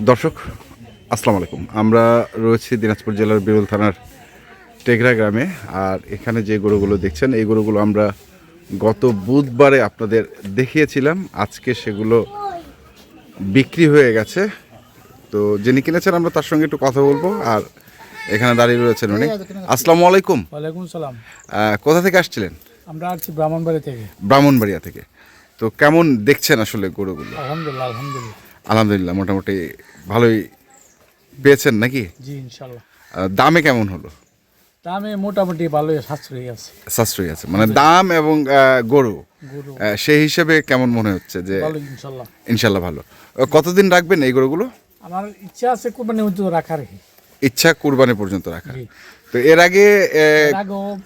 দর্শক আসসালামু আলাইকুম। আমরা রয়েছি দিনাজপুর জেলার বিরুল থানার টেকরা গ্রামে আর এখানে যে গরুগুলো দেখছেন এই গরুগুলো আমরা গত বুধবারে আপনাদের দেখিয়েছিলাম। আজকে সেগুলো বিক্রি হয়ে গেছে। তো যিনি কিনেছেন আমরা তার সঙ্গে একটু কথা বলব। আর এখানে দাঁড়িয়ে রয়েছেন উনি। আসসালামু আলাইকুম। ওয়ালাইকুম সালাম। কোথা থেকে আসছিলেন? আমরা আসছি ব্রাহ্মণবাড়ি থেকে। ব্রাহ্মণবাড়িয়া থেকে। তো কেমন দেখছেন আসলে গরুগুলো? আলহামদুলিল্লাহ আলহামদুলিল্লাহ। আলহামদুলিল্লাহ মোটামুটি ভালোই পেয়েছেন নাকি? জি ইনশাল্লাহ দামে কেমন হলো? দামে মোটামুটি ভালোই সাশ্রয়ী আছে। সাশ্রয়ী আছে মানে দাম এবং গরু। সেই হিসেবে কেমন মনে হচ্ছে যে ভালো ইনশাল্লাহ ইনশাল্লাহ ভালো। কতদিন রাখবেন এই গরুগুলো? আমার ইচ্ছা আছে কোরবানি পর্যন্ত রাখার। ইচ্ছা কুরবানি পর্যন্ত রাখার। তো এর আগে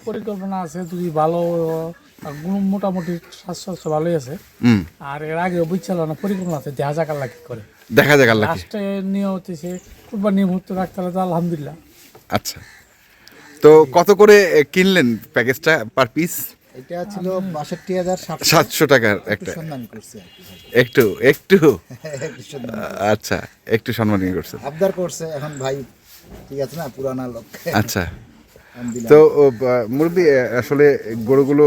পরিকল্পনা আছে যদি ভালো মোটামুটি স্বাস্থ্য ভালোই আছে। হুম। আর এর আগেও পরিচালনা পরিকল্পনা আছে দেখা যাক আল্লাহ কি করে। দেখা যাক আল্লাহ লাস্টে নিয়ে হতেছে কোরবানি মুহূর্ত রাখতে হলে আলহামদুলিল্লাহ। আচ্ছা। তো কত করে কিনলেন প্যাকেজটা পার পিস এটা ছিল বাষট্টি হাজার সাতশো। টাকার একটা। করছে একটু একটু? আচ্ছা একটু সম্মানীয় করছেন আবদার করছে এখন ভাই ঠিক আছে না পুরানা লোক। আচ্ছা। তো মুরব্বী আসলে গরুগুলো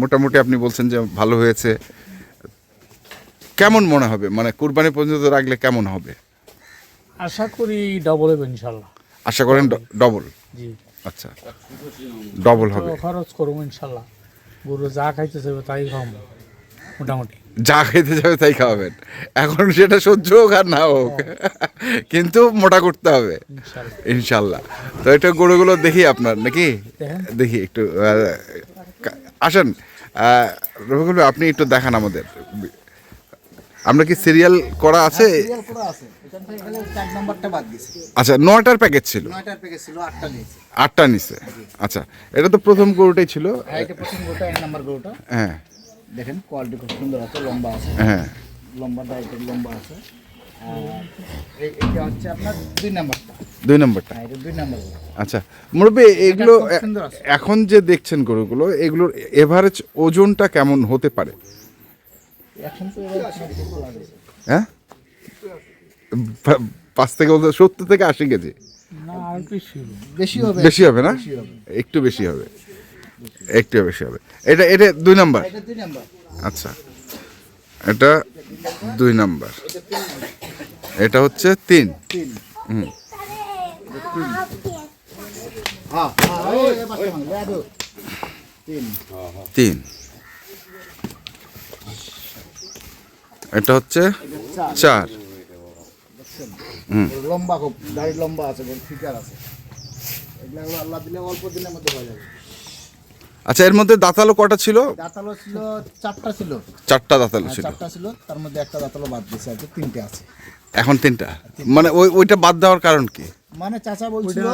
মোটামুটি আপনি বলছেন যে ভালো হয়েছে। কেমন মনে হবে? মানে কুরবানি পর্যন্ত রাখলে কেমন হবে? আশা করি ডবল হবে ইনশাল্লাহ আশা করেন ডবল জি। আচ্ছা। ডবল হবে। খরচ করব ইনশাল্লাহ গরু যা খাইতে চাইবে তাই খাওয়াবো মোটামুটি। যা খেতে যাবে তাই খাওয়াবেন। এখন সেটা সহ্য হোক আর না হোক কিন্তু মোটা করতে হবে। ইনশাল্লাহ তো এটা গরুগুলো দেখি আপনার নাকি? দেখি একটু আসেন রফিকুল আপনি একটু দেখান আমাদের। আমরা কি সিরিয়াল করা আছে? দিছে আচ্ছা নয়টার প্যাকেজ ছিল? আটটা নিছে। আচ্ছা এটা তো প্রথম গরুটাই ছিল। হ্যাঁ হ্যাঁ। দেখেন কোয়ালিটি খুব সুন্দর আছে লম্বা আছে। হ্যাঁ। লম্বা লম্বা আছে। দুই নম্বরটা। হ্যাঁ। আচ্ছা মুরব্বী এগুলো। এখন যে দেখছেন গরুগুলো এগুলোর এভারেজ ওজনটা কেমন হতে পারে। হ্যাঁ? পাঁচ থেকে সত্তর থেকে আশি কেজি? বেশি হবে। বেশি হবে। না? একটু বেশি হবে। একটু বেশি হবে। এটা এটা দুই নাম্বার। আচ্ছা। এটা দুই নাম্বার। এটা হচ্ছে তিন। হুম। তিন। এটা হচ্ছে চার। লম্বা খুব, দাড়ি লম্বা আছে ফিচার আছে। এগুলো আল্লাহ দিলে অল্প দিনের মধ্যে হয়ে যাবে। আচ্ছা এর মধ্যে দাঁতালো কটা ছিল? দাঁতালো ছিল চারটা ছিল। চারটা দাঁতালো হ্যাঁ, ছিল চারটা ছিল তার মধ্যে একটা দাঁতালো বাদ দিয়েছে আর তিনটে আছে। এখন তিনটা? মানে ওই ওইটা বাদ দেওয়ার কারণ কি? মানে চাচা বলছিল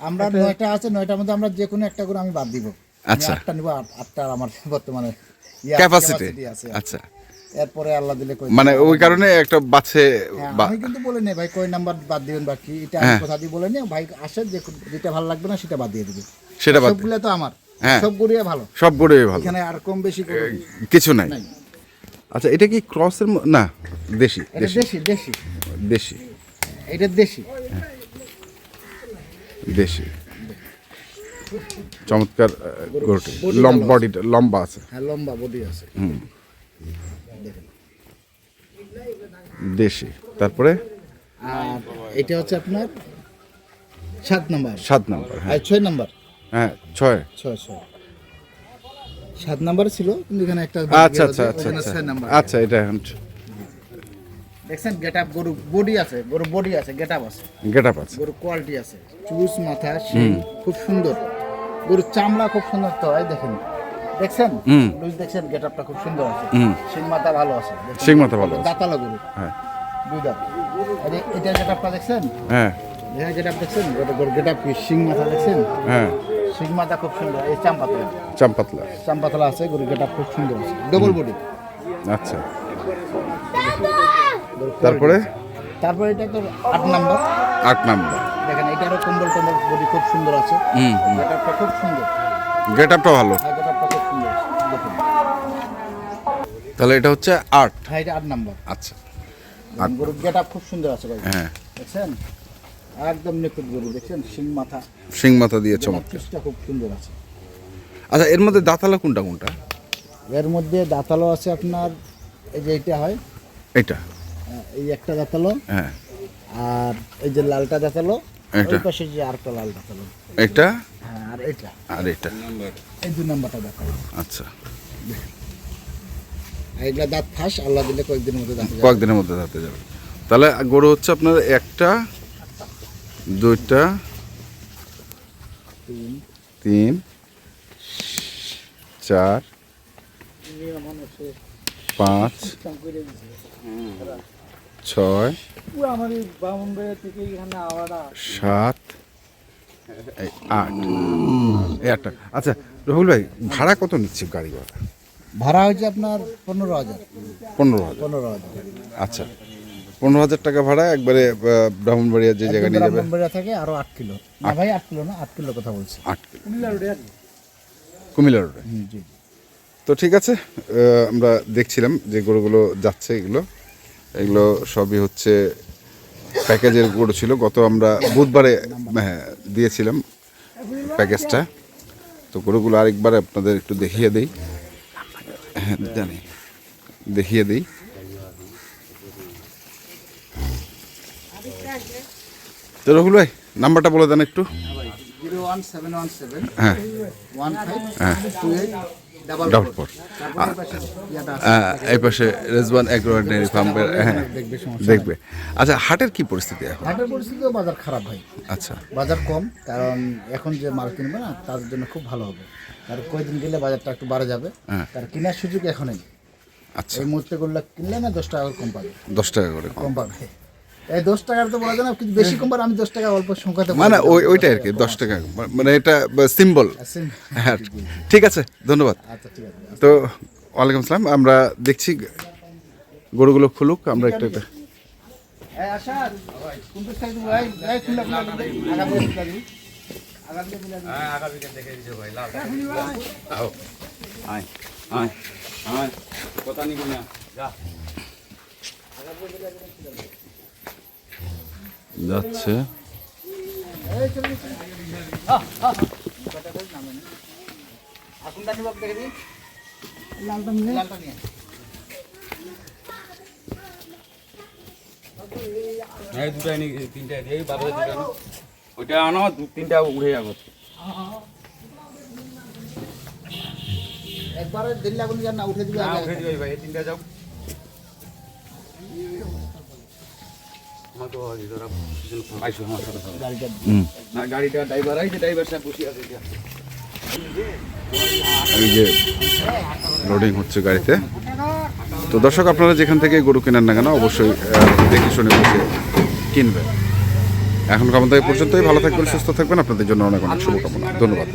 আমরা নয়টা আছে নয়টার মধ্যে আমরা যে কোনো একটা করে আমি বাদ দিব। আচ্ছা। আটটা নিব আট- আটটা আমার বর্তমানে ইয়ে ক্যাপাসিটি আছে আচ্ছা। এরপরে আল্লাহ দিলে কই মানে ওই কারণে একটা বাছে হ্যাঁ, বা- আমি কিন্তু বলে নেই ভাই কয় নাম্বার বাদ দিবেন বাকি এটা আমি হ্যাঁ। কথা দিয়ে বলে নেই। ভাই আসে যে যেটা ভালো লাগবে না সেটা বাদ দিয়ে দিবে। সেটা বাদ সবগুলো তো আমার। হ্যাঁ। সব গড়িয়ে ভালো। সব গরুই ভালো। এখানে আর কম বেশি কিছু নাই। আচ্ছা এটা কি ক্রসের না দেশি দেশি। দেশি দেশি। দেশি। এটা দেশি। দেশি। চমৎকার গরুটি। লম্বা বডিটা লম্বা আছে। হ্যাঁ লম্বা বডি আছে। দেখেন। দেশি। তারপরে? আর এটা হচ্ছে আপনার সাত নাম্বার। সাত নাম্বার হ্যাঁ। ছয় নাম্বার। হ্যাঁ ছয়। ছয় ছয়। সাত নাম্বার ছিল কিন্তু এখানে একটা আচ্ছা আচ্ছা আচ্ছা আচ্ছা। নাম্বার। আচ্ছা এটা এখন দেখছেন গেট আপ গরু বডি আছে গরু বডি আছে গেট আপ আছে। গেট আপ আছে। গরু কোয়ালিটি আছে। চুজ মাথা শিং খুব সুন্দর। গরুর চামড়া খুব সুন্দর তো এই দেখেন। দেখছেন। লুজ দেখছেন গেট আপটা খুব সুন্দর আছে। হুম। শিং মাথা ভালো আছে? শিং মাথা ভালো আছে। দাঁতালা গরু। হ্যাঁ। দুই দাঁত। যে এটা গেট আপটা দেখছেন? হ্যাঁ। হ্যাঁ গেট আপ দেখছেন? গেট আপ কি শিং মাথা দেখছেন? হ্যাঁ। মাথা খুব সুন্দর এই চাম্পাতলা। চাম্পাতলা। চাম্পাতলা আছে গরু গেট খুব সুন্দর আছে। Double body. আচ্ছা। তারপরে? তারপরে এটা তো আট নাম্বার। আট নাম্বার। দেখেন এটারও কম্বল টম্বল বডি খুব সুন্দর আছে। হুম হুম। গেট খুব সুন্দর। গেট আপটা ভালো। হ্যাঁ গেট খুব সুন্দর। দেখুন। তাহলে এটা হচ্ছে আট। হ্যাঁ এটা আট নাম্বার। আচ্ছা। গরুর গেট খুব সুন্দর আছে ভাই। হ্যাঁ। দেখছেন? একদম নিখুঁত গরু দেখছেন? সিং মাথা। শিং মাথা দিয়ে চমৎকার। খুব সুন্দর আছে। আচ্ছা এর মধ্যে দাঁতালা কোনটা কোনটা? এর মধ্যে দাঁতালো আছে আপনার এই যে এটা হয়। এটা আহ, এই একটা দাঁতালো। হ্যাঁ। আর এই যে লালটা দাঁতালো এটা? পাশে যে আরেকটা লাল দাঁতালো। এটা হ্যাঁ আর এটা আর এটা এই দুই নাম্বারটা দেখাল আচ্ছা। এগুলা দাঁত ফাঁস আল্লাহ দিলে কয়েকদিনের মধ্যে দাঁত কয়েকদিনের মধ্যে দাঁতে যাবে। তাহলে গরু হচ্ছে আপনার একটা দুইটা তিন। চার পাঁচ ছয় আমার এই বামুনবাড়িয়া এখানে আওয়াটা সাত আট। এই আটটা। আচ্ছা রহুল ভাই ভাড়া কত নিচ্ছে গাড়ি ভাড়া ভাড়া হয়েছে আপনার পনেরো হাজার। পনেরো হাজার। পনেরো হাজার। আচ্ছা। পনেরো হাজার টাকা ভাড়া একবারে ব্রাহ্মণবাড়িয়া যে জায়গায় নিয়ে যাবে। ব্রাহ্মণবাড়িয়া থেকে আরও আট কিলো। না ভাই আট কিলো না আট কিলো কথা বলছি। আট কিলো। কুমিল্লা রোডে? জি তো ঠিক আছে আমরা দেখছিলাম যে গরুগুলো যাচ্ছে এগুলো। এগুলো সবই হচ্ছে প্যাকেজের গরু ছিল। গত আমরা বুধবারে হ্যাঁ দিয়েছিলাম প্যাকেজটা। তো গরুগুলো আরেকবার আপনাদের একটু দেখিয়ে দিই। হ্যাঁ জানি। দেখিয়ে দিই। তো রহুল ভাই নাম্বারটা বলে দেন একটু। হ্যাঁ। Double four. এই পাশে রেজবান ডেয়ারি ফার্মের হ্যাঁ দেখবে সমস্যা দেখবে। আচ্ছা হাটের কি পরিস্থিতি এখন? হাটের পরিস্থিতিও বাজার খারাপ ভাই। আচ্ছা। বাজার কম কারণ এখন যে মাল কিনবে না তার জন্য খুব ভালো হবে। আর কয়েকদিন গেলে বাজারটা একটু বাড়ে যাবে হ্যাঁ। তার কেনার সুযোগ এখনই। আচ্ছা। এই মুহূর্তে করলে কিনলে না দশ টাকা করে কম পাবে। দশ টাকা করে। কম পাবে। এই দশ টাকার তো বলা যায় না কিছু বেশি কম আমি দশ টাকা অল্প সংখ্যাতে মানে ওই ওইটাই আর কি দশ টাকা। মানে এটা সিম্বল আচ্ছা, হ্যাঁ ঠিক আছে ধন্যবাদ। আচ্ছা ঠিক আছে। তো ওয়ালাইকুম আসসালাম আমরা দেখছি গরুগুলো খুলুক আমরা একটা একটা এই আশাদ, কোন যাচ্ছে। ওইটা আনো দু তিনটা উড়ে যাব। একবারে দেরি লাগুনি যার না উঠে দিবি না। উঠে দিবে ভাই এই তিনটা যাও। এই যে লোডিং হচ্ছে গাড়িতে। তো দর্শক, আপনারা যেখান থেকে গরু কেনেন না কেন, অবশ্যই দেখে শুনে বুঝে কিনবেন। এখন থেকে পর্যন্তই। ভালো থাকবেন, সুস্থ থাকবেন। আপনাদের জন্য অনেক অনেক শুভকামনা। ধন্যবাদ।